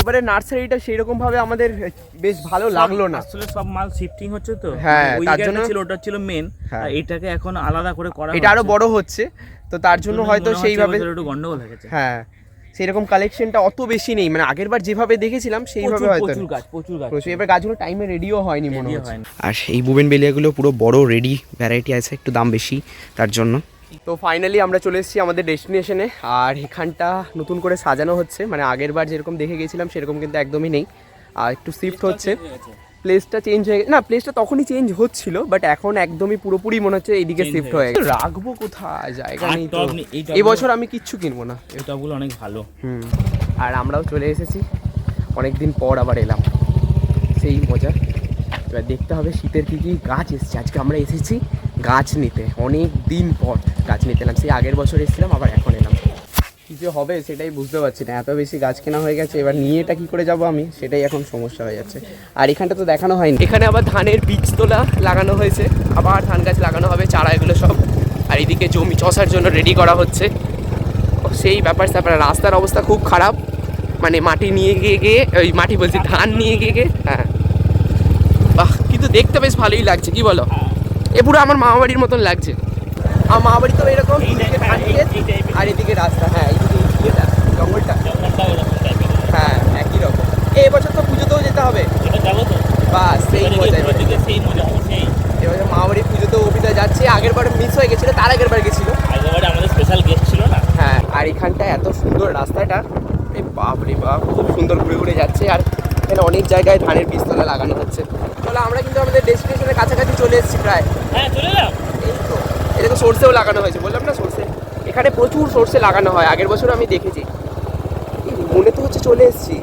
এবারে নার্সারিটা সেই রকম ভাবে আমাদের বেশ ভালো লাগল না। আসলে সব মাল শিফটিং হচ্ছে তো। হ্যাঁ, তার জন্য- ছিল ওটা ছিল মেন হ্যাঁ। আর এটাকে এখন আলাদা করে করা এটা আরও বড় হচ্ছে তো তার জন্য হয়তো সেইভাবে একটু গন্ডগোল হয়ে গেছে। হ্যাঁ সেরকম কালেকশনটা অত বেশি নেই। মানে আগের বার যেভাবে দেখেছিলাম সেইভাবে হয়তো প্রচুর গাছ প্রচুর গাছ প্রচুর। এবার গাছগুলো টাইমে রেডিও হয়নি মনে হচ্ছে। আর এই বুবেন বেলিয়াগুলো পুরো বড় রেডি ভ্যারাইটি আছে একটু দাম বেশি তার জন্য। তো ফাইনালি আমরা চলে এসেছি আমাদের ডেস্টিনেশনে আর এখানটা নতুন করে সাজানো হচ্ছে। মানে আগের বার যেরকম দেখে গেছিলাম সেরকম কিন্তু একদমই নেই। আর একটু শিফট হচ্ছে। প্লেসটা চেঞ্জ হয়ে গেছে। না প্লেসটা তখনই চেঞ্জ হচ্ছিল বাট এখন একদমই পুরোপুরি মনে হচ্ছে এইদিকে শিফট হয়ে গেছে। রাখব কোথায়? জায়গা নেই তো। এবছর আমি কিচ্ছু কিনবো না। এই টবগুলো অনেক ভালো। হুম। আর আমরাও চলে এসেছি। অনেক দিন পর আবার এলাম। সেই মজা। এবার দেখতে হবে শীতের কী কী গাছ এসছে। আজকে আমরা এসেছি গাছ নিতে। অনেক দিন পর গাছ নিতে এলাম। সেই আগের বছর এসেছিলাম, আবার এখন এলাম। কী যে হবে সেটাই বুঝতে পারছি না। এত বেশি গাছ কেনা হয়ে গেছে, এবার নিয়ে এটা কী করে যাব আমি? সেটাই এখন সমস্যা হয়ে যাচ্ছে। আর এখানটা তো দেখানো হয়নি। এখানে আবার ধানের বীজ তোলা লাগানো হয়েছে। আবার ধান গাছ লাগানো হবে, চারা এগুলো সব। আর এদিকে জমি চষার জন্য রেডি করা হচ্ছে। সেই ব্যাপার স্যাপার। রাস্তার অবস্থা খুব খারাপ। মানে মাটি নিয়ে গিয়ে গিয়ে, ওই মাটি বলছি, ধান নিয়ে গিয়ে গিয়ে হ্যাঁ। বাহ, কিন্তু দেখতে বেশ ভালোই লাগছে, কি বলো? এ পুরো আমার মামা বাড়ির মতন লাগছে। আমার মামা বাড়ি তো এরকম আর এদিকে রাস্তা হ্যাঁ এইদিকে জঙ্গলটা। হ্যাঁ একই রকম। এই বছর তো পুজোতেও যেতে হবে। বাস সেই মজা এবার। মামা বাড়ির পুজোতেও অভিতা যাচ্ছে আগের বার মিস হয়ে গেছিল তার আগের বার গেছিল। আগেবারে আমাদের স্পেশাল গেস্ট ছিল না? হ্যাঁ আর এখানটা এত সুন্দর রাস্তাটা এই বাপ রে বাপ খুব সুন্দর ঘুরে ঘুরে যাচ্ছে আর এখানে অনেক জায়গায় ধানের বীজতলা লাগানো হচ্ছে। চলো আমরা কিন্তু আমাদের ডেস্টিনেশনের কাছাকাছি চলে এসেছি প্রায়। হ্যাঁ চলে এলাম। এই তো। এদিকে সর্ষেও লাগানো হয়েছে বললাম না সর্ষে? এখানে প্রচুর সর্ষে লাগানো হয় আগের বছর আমি দেখেছি। মনে তো হচ্ছে চলে এসেছি।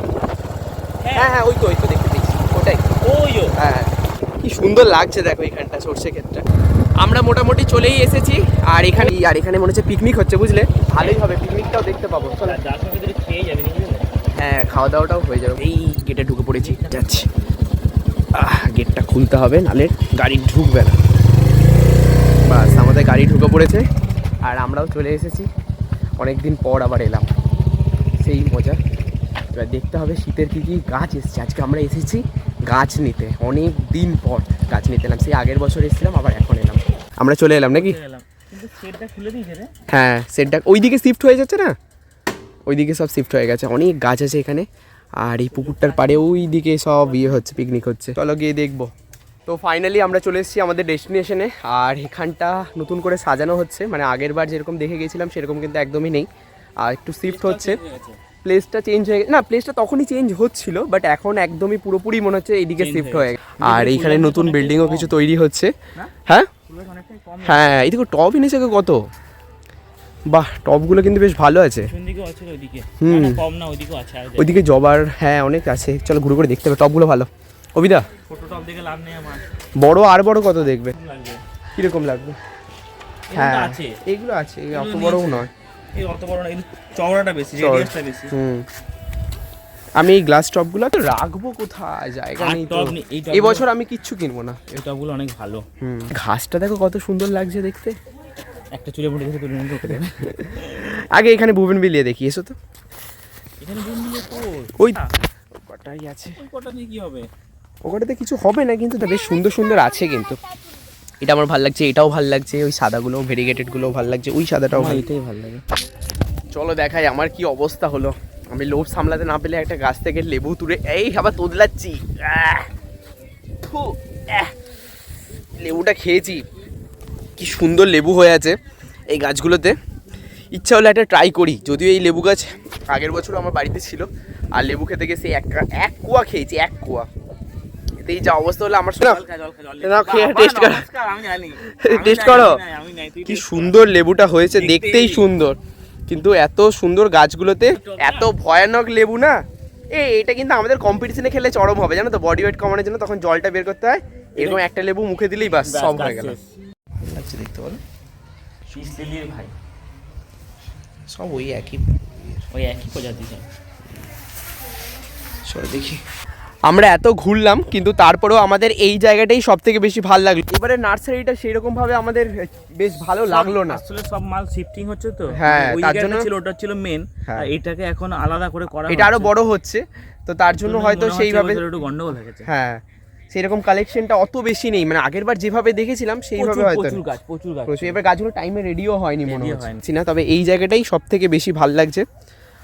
হ্যাঁ। হ্যাঁ ওই তো ওই তো দেখতে পেয়েছি ওটাই। ওই ও হ্যাঁ কি সুন্দর লাগছে দেখো এখানটা সর্ষে ক্ষেতটা। আমরা মোটামুটি চলেই এসেছি আর এখানে আর এখানে মনে হচ্ছে পিকনিক হচ্ছে বুঝলে? ভালোই হবে পিকনিকটাও দেখতে পাবো চলো। হ্যাঁ খাওয়া দাওয়াটাও হয়ে যাবে। এই গেটে ঢুকে পড়েছি। যাচ্ছি। আহ গেটটা খুলতে হবে নালে গাড়ি ঢুকবে না। বাস আমাদের গাড়ি ঢুকে পড়েছে আর আমরাও চলে এসেছি। অনেক দিন পর আবার এলাম। সেই মজা। এবার দেখতে হবে শীতের কী কী গাছ এসছে। আজকে আমরা এসেছি গাছ নিতে। অনেক দিন পর গাছ নিতে এলাম। সেই আগের বছর এসেছিলাম আবার এখন এলাম। আমরা চলে এলাম নাকি? হ্যাঁ সেটটা ওইদিকে শিফট হয়ে যাচ্ছে না? ওইদিকে সব শিফট হয়ে গেছে। অনেক গাছ আছে এখানে। আর এই পুকুরটার পাড়ে ওই দিকে সব ইয়ে হচ্ছে পিকনিক হচ্ছে। চলো গিয়ে দেখব। তো ফাইনালি আমরা চলে এসেছি আমাদের ডেস্টিনেশনে আর এখানটা নতুন করে সাজানো হচ্ছে। মানে আগের বার যেরকম দেখে গেছিলাম সেরকম কিন্তু একদমই নেই। আর একটু শিফট হচ্ছে। প্লেসটা চেঞ্জ হয়ে গেছে। না প্লেসটা তখনই চেঞ্জ হচ্ছিল বাট এখন একদমই পুরোপুরি মনে হচ্ছে এইদিকে শিফট হয়ে গেছে। আর এইখানে নতুন বিল্ডিংও কিছু তৈরি হচ্ছে? হ্যাঁ? হ্যাঁ এইদিকে টপ এনেছে কত। বাহ টপগুলো কিন্তু বেশ ভালো আছে। ওইদিকে। হুম। না, না, কম না ওইদিকেও আছে ওইদিকে জবার হ্যাঁ অনেক আছে। চলো ঘুরে করে দেখতে হবে টপগুলো ভালো। অবিদা ফটো টপ দেখে লাভ নেই আমার। বড় আর বড় কত দেখবে? কীরকম লাগবে? হ্যাঁ আছে। এইগুলো আছে অত বড়ও। নয়। এই অত বড় না চওড়াটা বেশি। রেডিয়াসটা বেশি। হুম। আমি এই গ্লাস টপগুলো তো রাখব কোথায়? জায়গা নেই তো। এই এবছর আমি কিচ্ছু কিনবো না। এই টপগুলো অনেক ভালো। হুম। ঘাসটা দেখো কত সুন্দর লাগছে দেখতে। একটা চুলে ধরে তুলে আগে এখানে বুবেন বিলিয়ে দেখি এসো তো। এখানে বোন দিয়ে কই ওই কটাই আছে। ওই কটা দিয়ে কি হবে? ওখানটাতে কিছু হবে না কিন্তু বেশ সুন্দর সুন্দর আছে কিন্তু। এটা আমার ভালো লাগছে এটাও ভালো লাগছে ওই সাদাগুলো ভেরিগেটেডগুলোও ভালো লাগছে ওই সাদাটাও ভালো এটাই ভালো লাগে। চলো দেখাই আমার কি অবস্থা হলো। আমি লোভ সামলাতে না পেলে একটা গাছ থেকে লেবু তুলে এই আবার তোদলাচ্ছি! লেবুটা খেয়েছি। কি সুন্দর লেবু হয়ে আছে এই গাছগুলোতে। ইচ্ছা হলে একটা ট্রাই করি। যদিও এই লেবু গাছ আগের বছর আমার বাড়িতে ছিল। আর লেবু খেতে গেছে এক এক কুয়া খেয়েছি এক কুয়া। এতে এই যা অবস্থা হলো আমার taste কর। জানি। করো। কি সুন্দর লেবুটা হয়েছে দেখতেই- সুন্দর। কিন্তু এত সুন্দর গাছগুলোতে এত ভয়ানক লেবু না। এ এটা কিন্তু আমাদের কম্পিটিশনে খেলে চরম হবে জানো তো? বডি ওয়েট কমানোর জন্য তখন জলটা বের করতে হয় এরকম একটা লেবু মুখে দিলেই বাস সব হয়ে গেল। আচ্ছা দেখতে বলো পিস লিলির ভাই। সব ওই একই ওই একই প্রজাতি। চলো দেখি। আমরা এত ঘুরলাম কিন্তু তারপরেও আমাদের এই জায়গাটাই সব থেকে বেশি ভালো লাগল। এবারে নার্সারিটা সেই রকম ভাবে আমাদের বেশ ভালো লাগল না। আসলে সব মাল শিফটিং হচ্ছে তো। হ্যাঁ, তার জন্য- ছিল ওটা ছিল মেন হ্যাঁ। আর এটাকে এখন আলাদা করে করা এটা আরও বড় হচ্ছে। তো তার জন্য হয়তো সেইভাবে একটু গন্ডগোল হয়ে গেছে। হ্যাঁ। সেরকম কালেকশনটা অত বেশি নেই। মানে আগের বার যেভাবে দেখেছিলাম সেইভাবে হয়তো প্রচুর গাছ প্রচুর গাছ। প্রচুর। এবার গাছগুলো টাইমে রেডিও হয়নি মনে হচ্ছে। না তবে এই জায়গাটাই সব থেকে বেশি ভালো লাগছে।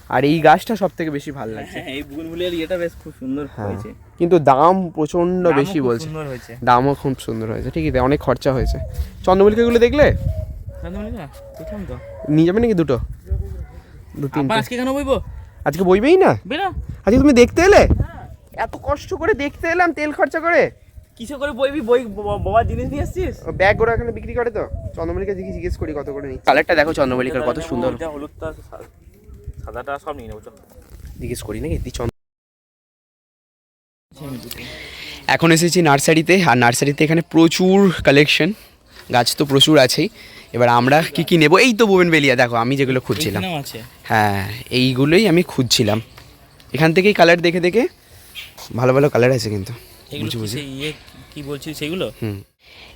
আর এই গাছটা সব থেকে বেশি ভালো লাগছে। হ্যাঁ এই বুলবুলিয়ার ইয়েটা বেশ খুব সুন্দর হ্যাঁ। হয়েছে। কিন্তু দাম প্রচণ্ড বেশি বলছে। দামও খুব সুন্দর হয়েছে। ঠিকই তাই অনেক খরচা হয়েছে। চন্দ্রমল্লিকাগুলো দেখলে? নিয়ে যাবে নাকি দুটো? দু তিনটে। আজকে কেন বইবো? আজকে বইবেই না? আজকে তুমি দেখতে এলে? এত কষ্ট করে দেখতে এলাম তেল খরচা করে? কিসে করে বইবি বই ব- বাবার জিনিস নিয়ে এসছিস? ব্যাগ ওরা এখানে বিক্রি করে তো। চন্দ্রমল্লিকা দিকে জিজ্ঞেস করি কত করে নিচ্ছে। কালারটা দেখো চন্দ্রমল্লিকার কত সুন্দর। হলুদটা সাদাটা সব নিয়ে নেব চল। জিজ্ঞেস করি নাকি? দি চন্দ্র এখন এসেছি নার্সারিতে আর নার্সারিতে এখানে প্রচুর কালেকশন গাছ তো প্রচুর আছেই। এবার আমরা কি কি নেব? এই তো বোবেন বেলিয়া দেখো আমি যেগুলো খুঁজছিলাম। হ্যাঁ এইগুলোই আমি খুঁজছিলাম। এখান থেকেই কালার দেখে দেখে ভালো ভালো কালার আছে কিন্তু। এগুলো। ইয়ে কি বলছিস সেগুলো? হুম।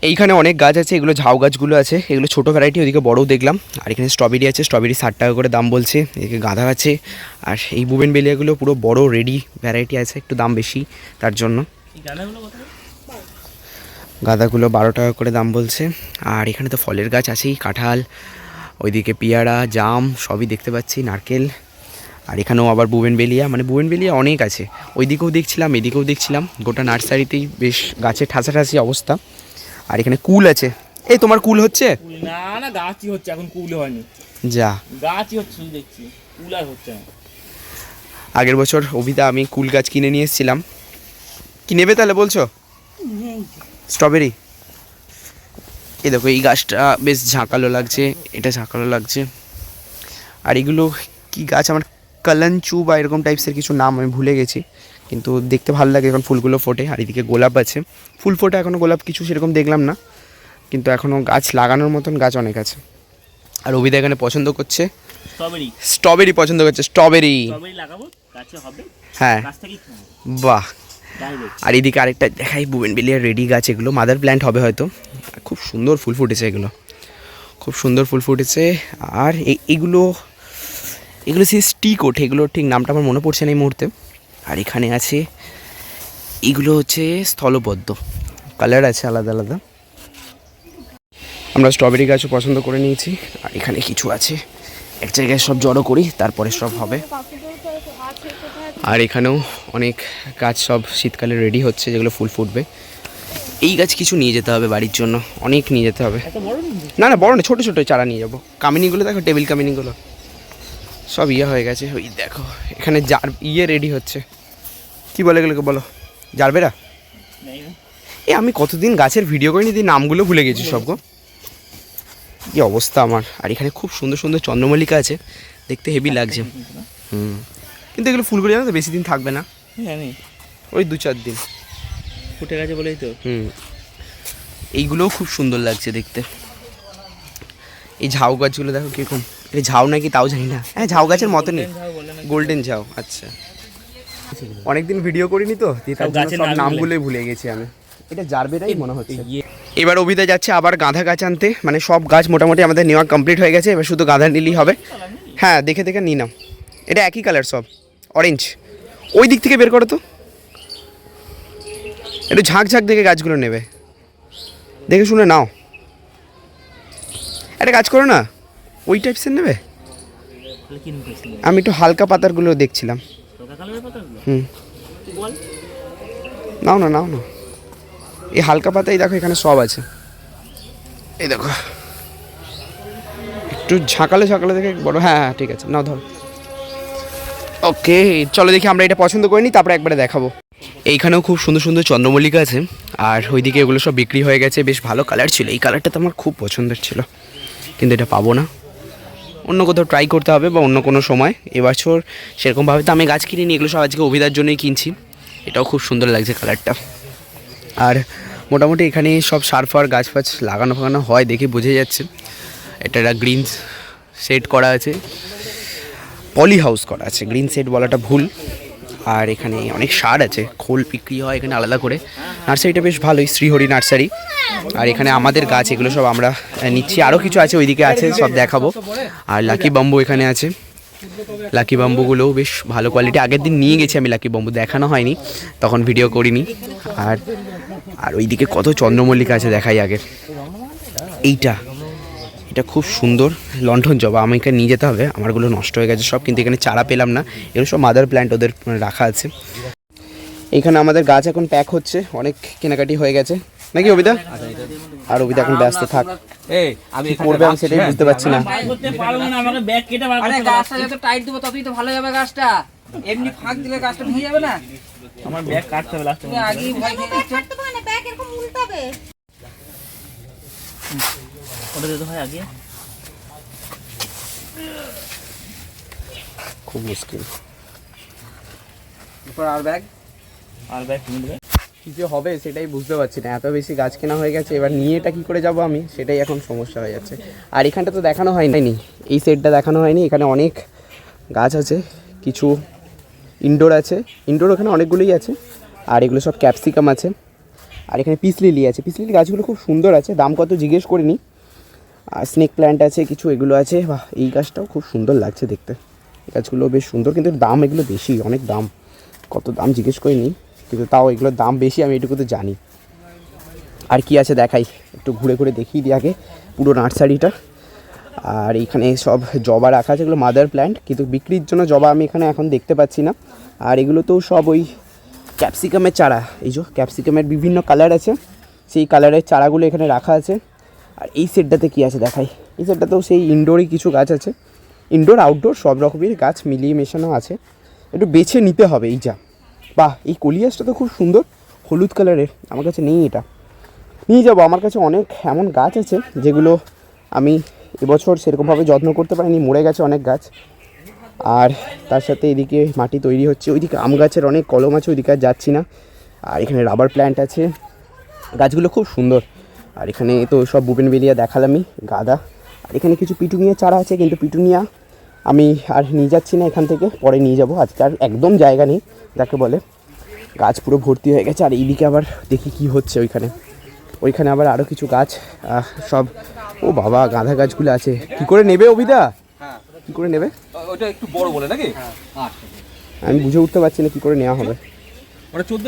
এইখানে অনেক গাছ আছে এগুলো ঝাউ গাছগুলো আছে এগুলো ছোটো ভ্যারাইটি ওদিকে বড়ও দেখলাম। আর এখানে স্ট্রবেরি আছে স্ট্রবেরি ষাট টাকা করে দাম বলছে এদিকে গাঁদা আছে। আর এই বুবেন বেলিয়াগুলো পুরো বড় রেডি ভ্যারাইটি আছে একটু দাম বেশি তার জন্য? গাঁদাগুলো বারো টাকা করে দাম বলছে। আর এখানে তো ফলের গাছ আছেই কাঁঠাল ওইদিকে পেয়ারা জাম সবই দেখতে পাচ্ছি নারকেল। আর এখানেও আবার বুবেন বেলিয়া মানে বুবেন বেলিয়া অনেক আছে। ওইদিকেও দেখছিলাম এদিকেও দেখছিলাম গোটা নার্সারিতেই বেশ গাছে ঠাসাঠাসি অবস্থা। আর এখানে কুল আছে। এই তোমার কুল হচ্ছে? না না গাছই হচ্ছে এখন কুল হয়নি। যা। গাছই হচ্ছে দেখছি কুল আর হচ্ছে না। আগের বছর অভিদা আমি কুল গাছ কিনে নিয়ে এসেছিলাম। কি নেবে তাহলে বলছো? স্ট্রবেরি। এই দেখো এই গাছটা বেশ ঝাঁকালো লাগছে এটা ঝাঁকালো লাগছে। আর এগুলো কি গাছ? আমার কালাঞ্চু বা এরকম টাইপসের কিছু নাম আমি ভুলে গেছি কিন্তু দেখতে ভালো লাগে এখন ফুলগুলো ফোটে আর এদিকে গোলাপ আছে। ফুল ফোটে এখনও গোলাপ কিছু সেরকম দেখলাম না কিন্তু এখনও গাছ লাগানোর মতন গাছ অনেক আছে। আর অভিদা এখানে পছন্দ করছে? স্ট্রবেরি স্ট্রবেরি পছন্দ করছে স্ট্রবেরি হ্যাঁ। বাহ। আর এদিকে আরেকটা দেখাই বুবেন বেলিয়ার রেডি গাছ এগুলো মাদার প্ল্যান্ট হবে হয়তো। খুব সুন্দর ফুল ফুটেছে এগুলো। খুব সুন্দর ফুল ফুটেছে আর এই এগুলো সেই স্টিক ওঠে, এগুলোর ঠিক নামটা আমার মনে পড়ছে না এই মুহূর্তে। আর এখানে আছে, এগুলো হচ্ছে স্থলপদ্ম কালার আছে আলাদা আলাদা। আমরা স্ট্রবেরি গাছও পছন্দ করে নিয়েছি। আর এখানে কিছু আছে। এক জায়গায় সব জড়ো করি, তারপরে সব হবে। আর এখানেও অনেক গাছ সব শীতকালে রেডি হচ্ছে, যেগুলো ফুল ফুটবে। এই গাছ কিছু নিয়ে যেতে হবে বাড়ির জন্য। অনেক নিয়ে যেতে হবে। না না, বড় না ছোটো ছোটো চারা নিয়ে যাব। কামিনিগুলো দেখো, টেবিল কামিনিগুলো। সব ইয়ে হয়ে গেছে। ওই দেখো এখানে জার ইয়ে রেডি হচ্ছে। কি বলে এগুলোকে বলো? জারবেরা? এ আমি কতদিন গাছের ভিডিও করিনি দিয়ে নামগুলো ভুলে গেছি সব গো। কি অবস্থা আমার। আর এখানে খুব সুন্দর সুন্দর চন্দ্রমল্লিকা আছে। দেখতে হেভি লাগছে। হুম। কিন্তু এগুলো ফুলগুলো জানো তো বেশি দিন থাকবে না। জানি ওই দু চার দিন। ফুটে গেছে বলেই তো। হুম। এইগুলোও খুব সুন্দর লাগছে দেখতে। এই ঝাউ গাছগুলো দেখো কীরকম। এটা ঝাউ নাকি তাও জানি না। হ্যাঁ ঝাউ গাছের মতনই। গোল্ডেন ঝাউ আচ্ছা। অনেকদিন ভিডিও করিনি তো? সব নামগুলোই ভুলে গেছি আমি। এটা জারবেরাই মনে হচ্ছে। ইয়ে। এবার অভিদা যাচ্ছে আবার গাঁদা গাছ আনতে। মানে সব গাছ মোটামুটি আমাদের নেওয়া কমপ্লিট হয়ে গেছে এবার শুধু গাঁদা নিলেই হবে। হ্যাঁ দেখে দেখে নিই নাও। এটা একই কালার সব অরেঞ্জ ওই দিক থেকে বের করো তো। একটু ঝাঁক ঝাঁক দেখে গাছগুলো নেবে। দেখে শুনে নাও। একটা কাজ করো না ওই টাইপসের নেবে? আমি একটু হালকা পাতারগুলো দেখছিলাম। হুম। নাও না নাও না। এই হালকা পাতাই দেখো এখানে সব আছে। এই দেখো। একটু ঝাঁকালে ঝাঁকালে দেখে বড় হ্যাঁ হ্যাঁ ঠিক আছে। নাও ধরো। ওকে চলো দেখি আমরা এটা পছন্দ করিনি তারপরে একবারে দেখাবো। এইখানেও খুব সুন্দর সুন্দর চন্দ্রমল্লিকা আছে আর ওইদিকে এগুলো সব বিক্রি হয়ে গেছে। বেশ ভালো কালার ছিল। এই কালারটা তো আমার খুব পছন্দের ছিল। কিন্তু এটা পাবো না। অন্য কোথাও ট্রাই করতে হবে বা অন্য কোনো সময়। এবছর সেরকমভাবে তো আমি গাছ কিনিনি, এগুলো সব আজকে অভিদার জন্যই কিনছি। এটাও খুব সুন্দর লাগছে কালারটা আর মোটামুটি এখানে সব সার ফার, গাছ ফাছ লাগানো ফাগানো হয় দেখে বোঝা যাচ্ছে। এটা একটা গ্রিন সেট করা আছে। পলি হাউস করা আছে গ্রিন সেট বলাটা ভুল। আর এখানে অনেক সার আছে, খোল বিক্রি হয় এখানে আলাদা করে। নার্সারিটা বেশ ভালোই, শ্রীহরি নার্সারি আর এখানে আমাদের গাছ, এগুলো সব আমরা নিচ্ছি। আরও কিছু আছে ওইদিকে আছে, সব দেখাবো। আর লাকি বাম্বু এখানে আছে। লাকি বাম্বুগুলোও বেশ ভালো কোয়ালিটি আগের দিন নিয়ে গেছি আমি লাকি বাম্বু দেখানো হয়নি, তখন ভিডিও করিনি। আর আর ওইদিকে কত চন্দ্রমল্লিকা আছে দেখাই আগের এইটা এটা খুব সুন্দর লণ্ঠন জবা। আমাকে নিয়ে যেতে হবে। আমারগুলো নষ্ট হয়ে গেছে সব কিন্তু এখানে চারা পেলাম না। এগুলো সব মাদার প্ল্যান্ট ওদের রাখা আছে। এখানে আমাদের গাছ এখন প্যাক হচ্ছে। অনেক কেনাকাটি হয়ে গেছে। নাকি অবিদা আর অবিদা এখন ব্যস্ত থাক। করবে আমি সেটাই বুঝতে পারছি না। করতে পারব না আমাকে ব্যাগ কেটে বার আরে গাছটা যত টাইট দেবো ততই তো ভালো যাবে গাছটা। এমনি ফাঁক দিলে গাছটা ভেঙে যাবে না? আমার ব্যাগ কাটতে হবে লাস্টে আগেই ভয় খেয়ে দিচ্ছ কাটতে পারে না ব্যাগ এরকম উল্টাবে। ওটা দিতে হয় আগে। খুব মুশকিল। এরপর আর ব্যাগ আর ব্যাগ তুমি দেবে। কি যে হবে সেটাই বুঝতে পারছি না। এত বেশি গাছ কেনা হয়ে গেছে এবার নিয়ে এটা কী করে যাব আমি? সেটাই এখন সমস্যা হয়ে যাচ্ছে। আর এখানটা তো দেখানো হয়নি। এই সেটটা দেখানো হয়নি। এখানে অনেক গাছ আছে কিছু ইনডোর আছে। ইনডোর ওখানে অনেকগুলোই আছে। আর এগুলো সব ক্যাপসিকাম আছে। আর এখানে পিস লিলি আছে। পিস লিলি গাছগুলো খুব সুন্দর আছে। দাম কত জিজ্ঞেস করিনি। স্নেক প্ল্যান্ট আছে, কিছু এগুলো আছে। বাহ, এই গাছটাও খুব সুন্দর লাগছে দেখতে। এই গাছগুলো বেশ সুন্দর, কিন্তু দাম এগুলো বেশি, অনেক দাম। কত দাম জিজ্ঞেস করিনি, কিন্তু তাও এগুলোর দাম বেশি, আমি এটুকু তো জানি। আর কি আছে দেখাই, একটু ঘুরে ঘুরে দেখিয়ে দিই আগে পুরো নার্সারিটা। আর এইখানে সব জবা রাখা আছে, এগুলো মাদার প্ল্যান্ট কিন্তু বিক্রির জন্য জবা আমি এখানে এখন দেখতে পাচ্ছি না। আর এগুলো তো সব ওই ক্যাপসিকামের চারা, এই যে ক্যাপসিকামের বিভিন্ন কালার আছে। সেই কালারের চারাগুলো এখানে রাখা আছে। আর এই সেটটাতে কি আছে দেখাই? এই সেটটাতেও সেই ইনডোরই কিছু গাছ আছে। ইনডোর আউটডোর সব রকমের গাছ মিলিয়ে মেশানো আছে। একটু বেছে নিতে হবে এই যা। বাহ, এই কলিয়াসটা তো খুব সুন্দর। হলুদ কালারের। আমার কাছে নেই এটা। নিয়ে যাব। আমার কাছে অনেক এমন গাছ আছে যেগুলো আমি এবছর সেরকমভাবে যত্ন করতে পারিনি। মরে গেছে অনেক গাছ। আর তার সাথে এদিকে মাটি তৈরি হচ্ছে। ওইদিকে আম গাছের অনেক কলম আছে, ওইদিকে আর যাচ্ছি না। আর এখানে রাবার প্ল্যান্ট আছে। গাছগুলো খুব সুন্দর। আর এখানে তো সব বুবেনবেলিয়া দেখালামই গাদা আর এখানে কিছু পিটুনিয়া চারা আছে কিন্তু পিটুনিয়া আমি আর নিয়ে যাচ্ছি না এখান থেকে পরে নিয়ে যাব। আজকে আর একদম জায়গা নেই যাকে বলে গাছ পুরো ভর্তি হয়ে গেছে। আর এইদিকে আবার দেখি কি হচ্ছে ওইখানে। ওইখানে আবার আরও কিছু গাছ সব ও বাবা গাঁদা গাছগুলো আছে। কি করে নেবে অভিদা? কি করে নেবে? ওটা একটু বড় বলে নাকি? আমি বুঝে উঠতে পারছি না কি করে নেওয়া হবে। ওটা চোদ্দ